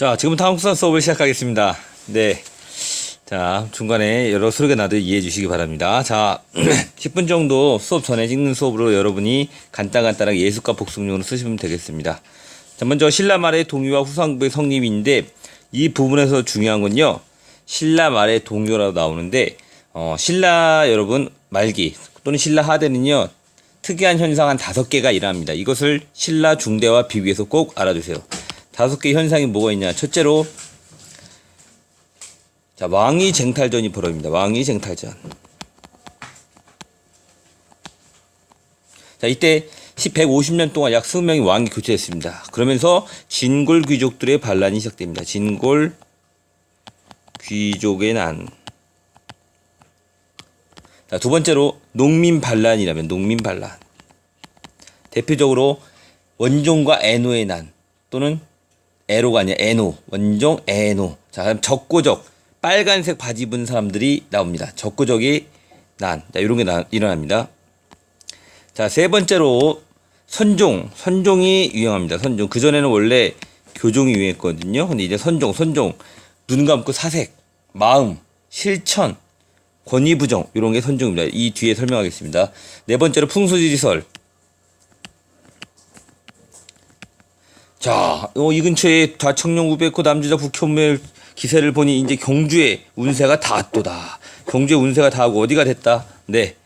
자, 지금부터 한국사 수업을 시작하겠습니다. 네. 자, 중간에 여러 소리가 나도 이해해 주시기 바랍니다. 자, 10분 정도 수업 전에 찍는 수업으로 여러분이 간단간단하게 예습과 복습용으로 쓰시면 되겠습니다. 자, 먼저 신라 말의 동요와 후상부의 성립인데 이 부분에서 중요한 건요. 신라 말의 동요라고 나오는데 어, 신라 여러분 말기 또는 신라 하대는요. 특이한 현상 한 다섯 개가 일어납니다. 이것을 신라 중대와 비교해서 꼭 알아두세요. 다섯 개 현상이 뭐가 있냐? 첫째로 자 왕위 쟁탈전이 벌어집니다. 왕위 쟁탈전. 자 이때 150년 동안 약 20명이 왕이 교체했습니다. 그러면서 진골 귀족들의 반란이 시작됩니다. 진골 귀족의 난. 자, 두 번째로 농민 반란이라면 농민 반란. 대표적으로 원종과 애노의 난 또는 애로가 아니라 애노, 원종, 애노. 자, 그럼 적고적 빨간색 바지 입은 사람들이 나옵니다. 적고적이 난. 자, 이런 게 나, 일어납니다. 자, 세 번째로 선종, 선종이 유행합니다. 선종. 그전에는 원래 교종이 유행했거든요. 근데 이제 선종, 선종. 눈 감고 사색, 마음, 실천, 권위부정 이런 게 선종입니다. 이 뒤에 설명하겠습니다. 네 번째로 풍수지리설. 자, 어, 이 근처에 좌청룡 우백호 남주자 북현멜 기세를 보니 이제 경주의 운세가 닿았도다. 경주의 운세가 닿고 어디가 됐다? 네,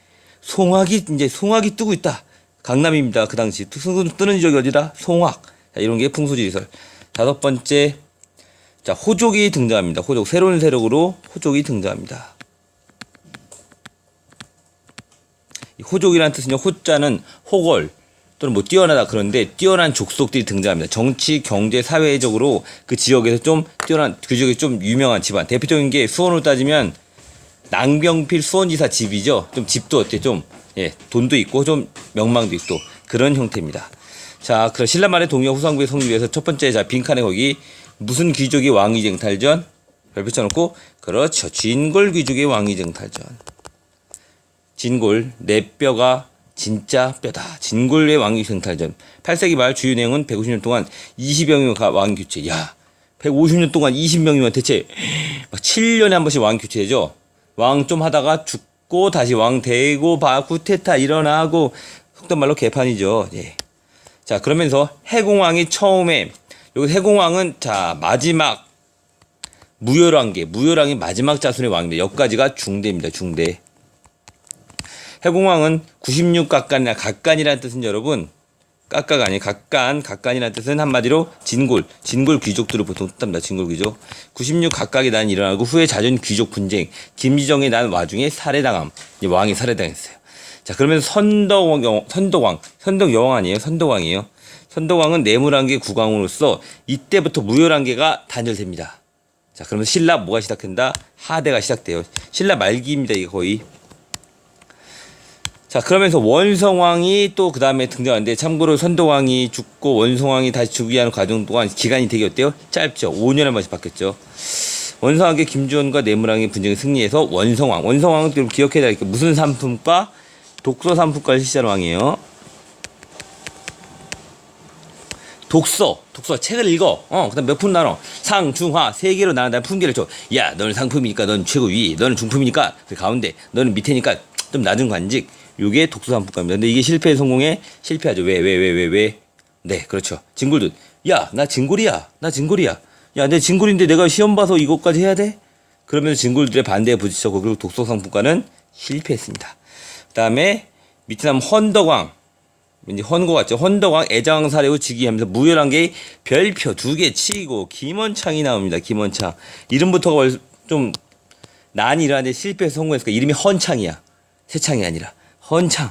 송악이 이제 송악이 뜨고 있다. 강남입니다. 그 당시 뜨- 뜨는 지역이 어디다? 송악. 자, 이런 게 풍수지리설. 다섯 번째, 자 호족이 등장합니다. 호족 새로운 세력으로 호족이 등장합니다. 이 호족이라는 뜻은요. 호자는 호걸 또는 뭐 뛰어나다 그런데 뛰어난 족속들이 등장합니다. 정치, 경제, 사회적으로 그 지역에서 좀 뛰어난 그 지역에 좀 유명한 집안. 대표적인 게 수원으로 따지면 낭병필 수원지사 집이죠. 좀 집도 어때 좀 예, 돈도 있고 좀 명망도 있고 그런 형태입니다. 자, 그럼 신라말의 동요 후상부의 성립에서 첫 번째 자 빈칸에 거기 무슨 귀족이 왕위 쟁탈전 별표 쳐놓고 그렇죠. 진골 귀족의 왕위 쟁탈전. 진골 내 뼈가 진짜 뼈다. 진골의 왕위 쟁탈전. 8세기 말 주요 내용은 150년 동안 20여 명가 왕 교체. 야, 150년 동안 20명이면 대체 막 7년에 한 번씩 왕 교체죠. 왕 좀 하다가 죽고 다시 왕 되고 바 쿠데타 일어나고 속된 말로 개판이죠. 예. 자 그러면서 해공왕이 처음에 여기 해공왕은 자 마지막 무열왕계 무열왕이 마지막 자손의 왕입니다. 여기까지가 중대입니다. 중대. 해공왕은 96각간이나 각간이라는 뜻은 여러분 깍깍 아니 각간 각간이라는 뜻은 한마디로 진골 진골 귀족들을 보통 뜻합니다. 진골 귀족. 96 각각이 난 일어나고 후에 잦은 귀족 분쟁 김지정이 난 와중에 살해당함. 이제 왕이 살해당했어요. 자 그러면 선덕왕 선덕왕 선덕 여왕 아니에요? 선덕왕이에요? 선덕왕은 내물한계 국왕으로서 이때부터 무열한계가 단절됩니다. 자 그러면 신라 뭐가 시작된다? 하대가 시작돼요. 신라 말기입니다 이게 거의 자 그러면서 원성왕이 또 그 다음에 등장하는데 참고로 선덕왕이 죽고 원성왕이 다시 죽게 하는 과정 동안 기간이 되게 어때요? 짧죠. 5년에 한 번씩 바뀌었죠. 원성왕의 김주원과 내무랑의 분쟁에 승리해서 원성왕. 원성왕은 좀 기억해야 될 게 무슨 상품과 독서 상품과를 실시한 왕이에요. 독서, 독서, 책을 읽어. 어, 그 다음 몇품 나눠. 상, 중, 하, 세 개로 나눈 다음에 품계를 줘. 야, 너는 상품이니까 넌 최고 위, 너는 중품이니까 그 가운데, 너는 밑에니까 좀 낮은 관직. 요게 독서 상품과입니다. 근데 이게 실패 성공에 실패하죠. 왜, 왜, 왜, 왜, 왜? 네, 그렇죠. 진골도. 야, 나 진골이야. 나 진골이야. 야, 내 진골인데 내가 시험 봐서 이것까지 해야 돼? 그러면서 진골들의 반대에 부딪혔고, 그리고 독서 상품과는 실패했습니다. 그 다음에 나면 헌덕왕. 이제 헌거 같죠. 헌덕왕 애장 사례후 즉위하면서 무열한 게 별표 두 개 치고 김원창이 나옵니다. 김원창 이름부터가 벌- 좀 난이 일어나는데 실패해서 성공했으니까 이름이 헌창이야. 세창이 아니라 헌창.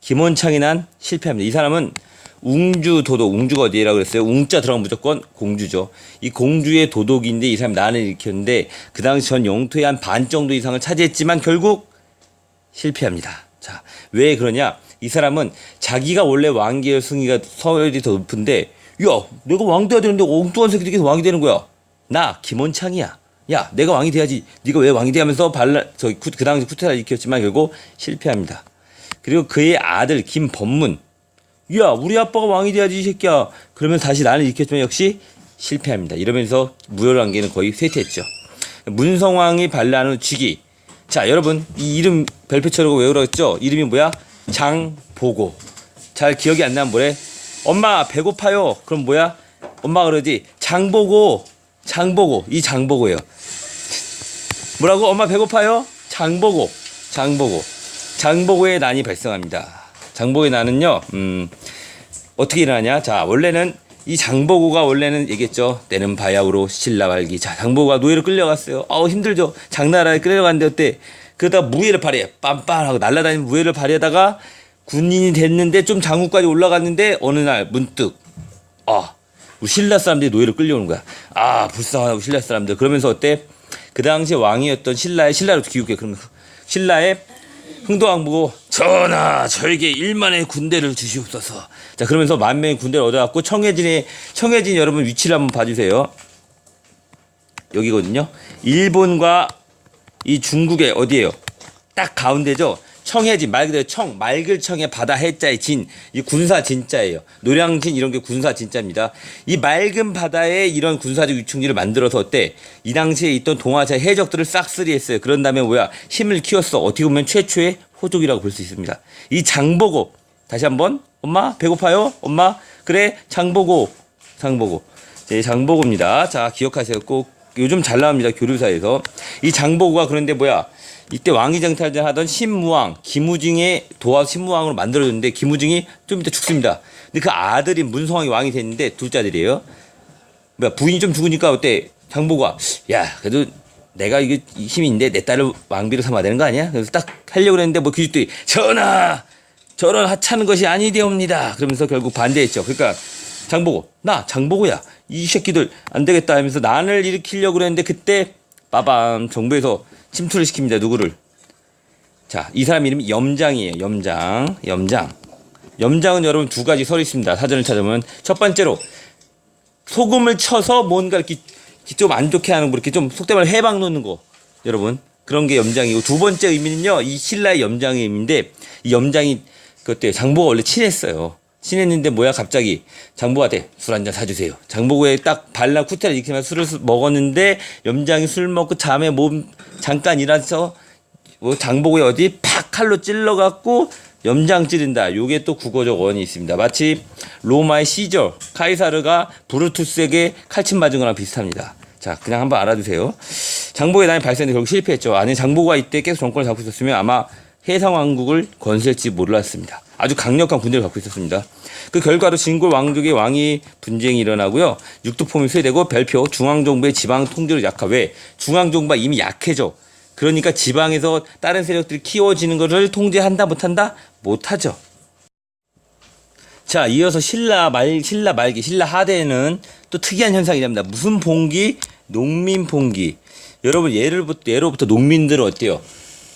김원창이 난 실패합니다. 이 사람은 웅주 도독 웅주가 어디라고 그랬어요? 웅자 들어가면 무조건 공주죠. 이 공주의 도독인데 이 사람 난을 일으켰는데 그 당시 전 영토의 한 반 정도 이상을 차지했지만 결국 실패합니다. 자, 왜 그러냐? 이 사람은 자기가 원래 왕계열 승위가 서열이 더 높은데, 야, 내가 왕 돼야 되는데 엉뚱한 새끼들이 왕이 되는 거야. 나 김원창이야. 야, 내가 왕이 돼야지. 네가 왜 왕이 돼하면서 발라 저그 그 당시 쿠데타를 일으켰지만 결국 실패합니다. 그리고 그의 아들 김범문, 야, 우리 아빠가 왕이 돼야지 이 새끼야. 그러면 다시 나는 일으켰지만 역시 실패합니다. 이러면서 무열관계는 거의 쇠퇴했죠. 문성왕이 반란을 쥐기. 자, 여러분 이 이름 별표처럼 외우라했죠? 이름이 뭐야? 장보고. 잘 기억이 안 나면 뭐래? 엄마 배고파요. 그럼 뭐야? 엄마가 그러지 장보고 장보고 이 장보고예요. 뭐라고? 엄마 배고파요? 장보고 장보고 장보고의 난이 발생합니다. 장보고의 난은요. 음, 어떻게 일어나냐? 자, 원래는 이 장보고가 원래는 얘기했죠. 때는 바야흐로 신라 말기. 자, 장보고가 노예로 끌려갔어요. 아우 힘들죠. 장나라에 끌려갔는데 어때? 그러다 무예를 발휘해. 빰빰하고 날아다니는 무예를 발휘하다가 군인이 됐는데 좀 장구까지 올라갔는데 어느 날 문득 아, 신라 사람들이 노예로 끌려오는 거야. 아, 불쌍하고 신라 사람들. 그러면서 어때? 그 당시 왕이었던 신라의 신라로 기울게 그런 거. 신라의 흥도왕 보고 전하 저에게 1만의 군대를 주시옵소서. 자 그러면서 만 명의 군대를 얻어갖고 청해진에 청해진 여러분 위치를 한번 봐주세요. 여기거든요. 일본과 이 중국의 어디예요? 딱 가운데죠. 청해진 말 그대로 청 맑을 청의 바다 해자의 진 이 군사 진자예요. 노량진 이런 게 군사 진자입니다. 이 맑은 바다에 이런 군사적 유충지를 만들어서 어때? 이 당시에 있던 동아시아 해적들을 싹쓸이했어요. 그런 다음에 뭐야 힘을 키웠어. 어떻게 보면 최초의 호족이라고 볼 수 있습니다. 이 장보고 다시 한번 엄마 배고파요? 엄마 그래 장보고 장보고 네, 장보고입니다. 자 기억하세요. 꼭 요즘 잘 나옵니다 교류사에서 이 장보고가 그런데 뭐야 이때 왕위정탈전 하던 신무왕 김우징의 도와 신무왕으로 만들어졌는데 김우징이 좀 이따 죽습니다. 근데 그 아들이 문성왕이 왕이 됐는데 둘째 아들이에요. 뭐야 부인이 좀 죽으니까 어때 장보고가 야 그래도 내가 이게 있는데 내 딸을 왕비로 삼아야 되는 거 아니야? 그래서 딱 하려고 했는데 뭐 귀족들이 전하 저런 하찮은 것이 아니되옵니다. 그러면서 결국 반대했죠. 그러니까 장보고 나 장보고야 이 새끼들 안 되겠다 하면서 난을 일으키려고 그랬는데 그때 빠밤 정부에서 침투를 시킵니다. 누구를? 자, 이 사람 이름이 염장이에요. 염장. 염장. 염장은 여러분 두 가지 설이 있습니다. 사전을 찾아보면 첫 번째로 소금을 쳐서 뭔가 이렇게 좀 안 좋게 하는 거 이렇게 좀 속된 말로 해방 놓는 거 여러분 그런 게 염장이고 두 번째 의미는요 이 신라의 염장의 의미인데 이 염장이 그때 장보가 원래 친했어요 친했는데 뭐야 갑자기 장보한테 술 한잔 사주세요 장보고에 딱 발라 쿠테를 익히면 술을 수- 먹었는데 염장이 술 먹고 잠에 몸 잠깐 일어나서 뭐 장보고에 어디 팍 칼로 찔러갖고 염장 찌른다. 요게 또 국어적 원이 있습니다. 마치 로마의 시저 카이사르가 브루투스에게 칼침 맞은 거랑 비슷합니다. 자, 그냥 한번 알아두세요. 장보고의 난이 발생했는데 결국 실패했죠. 안에 장보고가 이때 계속 정권을 잡고 있었으면 아마 해상왕국을 건설지 몰랐습니다. 아주 강력한 군대를 갖고 있었습니다. 그 결과로 진골 왕족의 왕위 분쟁이 일어나고요. 육두폼이 쇠되고 별표 중앙정부의 지방 통제로 약화. 왜? 중앙정부가 이미 약해져. 그러니까 지방에서 다른 세력들이 키워지는 것을 통제한다 못한다 못하죠. 자 이어서 신라 말 신라 말기 신라 하대에는 또 특이한 현상이 납니다. 무슨 봉기? 농민 봉기. 여러분 예를부터 예로부터 농민들은 어때요?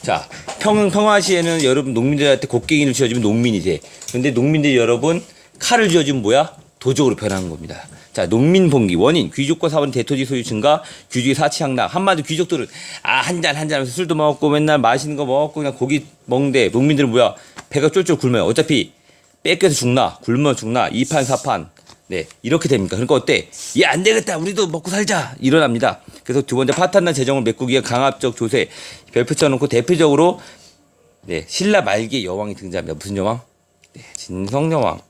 자 평 평화시에는 여러분 농민들한테 곡괭이를 쥐어주면 농민이 돼. 근데 농민들이 여러분 칼을 쥐어주면 뭐야? 도적으로 변하는 겁니다. 자, 농민 봉기 원인 귀족과 사원 대토지 소유 증가, 귀족의 사치 향락. 한마디 귀족들은 아 한 잔 한 잔 하면서 술도 먹고 맨날 맛있는 거 먹고 그냥 고기 먹는데 농민들은 뭐야? 배가 쫄쫄 굶어요. 어차피 뺏겨서 죽나 굶어 죽나 이판사판 네 이렇게 됩니까? 그러니까 어때? 얘 안 되겠다. 우리도 먹고 살자. 일어납니다. 그래서 두 번째 파탄난 재정을 메꾸기에 강압적 조세 별표 쳐 놓고 대표적으로 네 신라 말기의 여왕이 등장합니다. 무슨 여왕? 네, 진성 여왕.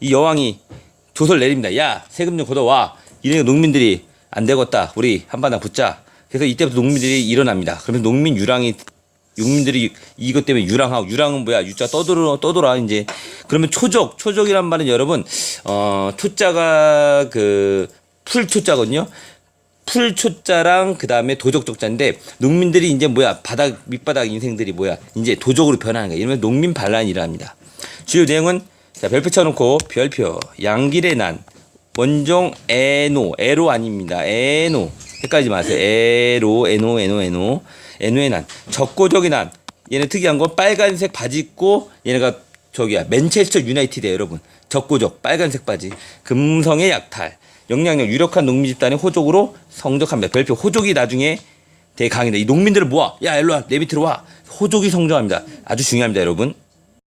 이 여왕이 조서를 내립니다. 야, 세금 좀 걷어와. 이러니까 농민들이 안 되겠다. 우리 한바닥 붙자. 그래서 이때부터 농민들이 일어납니다. 그러면 농민 유랑이 농민들이 이것 때문에 유랑하고 유랑은 뭐야? 유자 떠돌아 떠돌아 이제 그러면 초적 초적이란 말은 여러분 어 초자가 그 풀 초자거든요. 풀 초자랑 그 다음에 도적 적자인데 농민들이 이제 뭐야 바닥 밑바닥 인생들이 뭐야 이제 도적으로 변하는 거야. 이러면 농민 반란이라 합니다. 주요 내용은 자 별표 쳐놓고 별표 양길의 난 원종 에노 에로 아닙니다. 에노 헷갈리지 마세요. 에로 에노 에노 에노 에노의 난 적고적의 난 얘네 특이한 건 빨간색 바지 입고 얘네가 저기야 맨체스터 유나이티드야 여러분 적고적 빨간색 바지 금성의 약탈 영향력 유력한 농민 집단의 호족으로 성적합니다. 별표 호족이 나중에 대강이다. 이 농민들을 모아 야 일로 와 내 밑으로 와 호족이 성장합니다. 아주 중요합니다 여러분.